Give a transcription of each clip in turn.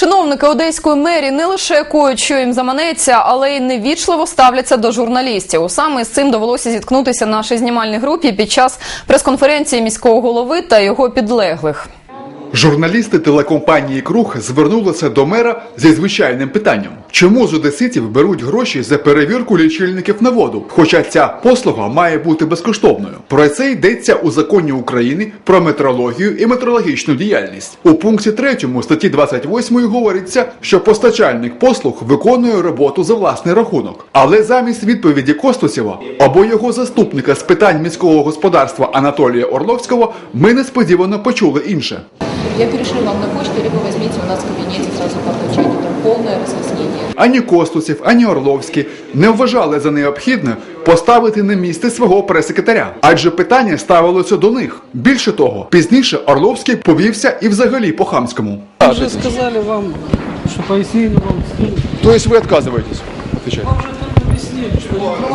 Чиновники одеської мерії не лише коють, що їм заманеться, але й невічливо ставляться до журналістів. Саме з цим довелося зіткнутися нашій знімальній групі під час прес-конференції міського голови та його підлеглих. Журналісти телекомпанії Круг звернулися до мера зі звичайним питанням: чому з одеситів беруть гроші за перевірку лічильників на воду? Хоча ця послуга має бути безкоштовною. Про це йдеться у законі України про метрологію і метрологічну діяльність. У пункті 3 статті 28 говориться, що постачальник послуг виконує роботу за власний рахунок. Але замість відповіді Костусєва або його заступника з питань міського господарства Анатолія Орловського ми несподівано почули інше. Я перешлю вам на почту, либо возьмите у нас в кабинете сразу по окончанию. Там полное разъяснение. Ані Костусів, ані Орловський не вважали за необхідне поставити на місце свого прес-секретаря, адже питання ставилося до них. Більше того, пізніше Орловський повівся і взагалі по хамському. Мы уже сказали вам, что пояснили вам. Тобто ви відказуєтесь? Отвечать. Вам уже там объяснили, что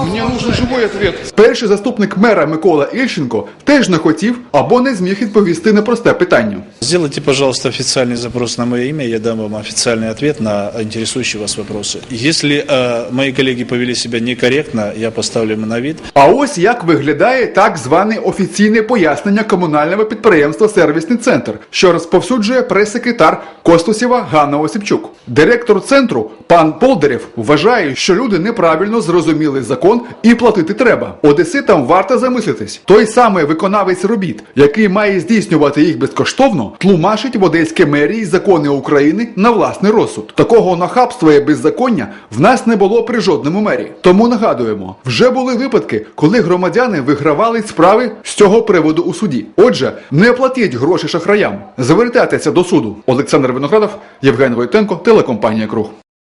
Мені нужен живий ответ. Перший заступник мера Микола Ільченко теж не хотів або не зміг відповісти на просте питання. Сделайте, пожалуйста, официальный запрос на мое имя, я дам вам официальный ответ на интересующие вас вопросы. Если э, мои коллеги повели себя некорректно, я поставлю им на вид. А ось як виглядає так зване офіційне пояснення комунального підприємства Сервісний центр, що розповсюджує прес-секретар Костусєва Ганна Осіпчук. Директор центру пан Полдерів вважає, що люди неправильно зрозуміли закон і платити треба. Одеситам варто замислитись. Той самий виконавець робіт, який має здійснювати їх безкоштовно, тлумачить в одеській мерії закони України на власний розсуд. Такого нахабства і беззаконня в нас не було при жодному мері. Тому нагадуємо, вже були випадки, коли громадяни вигравали справи з цього приводу у суді. Отже, не платіть гроші шахраям, звертайтеся до суду. Олександр Виноградов, Євген Войтенко, телекомпанія Круг.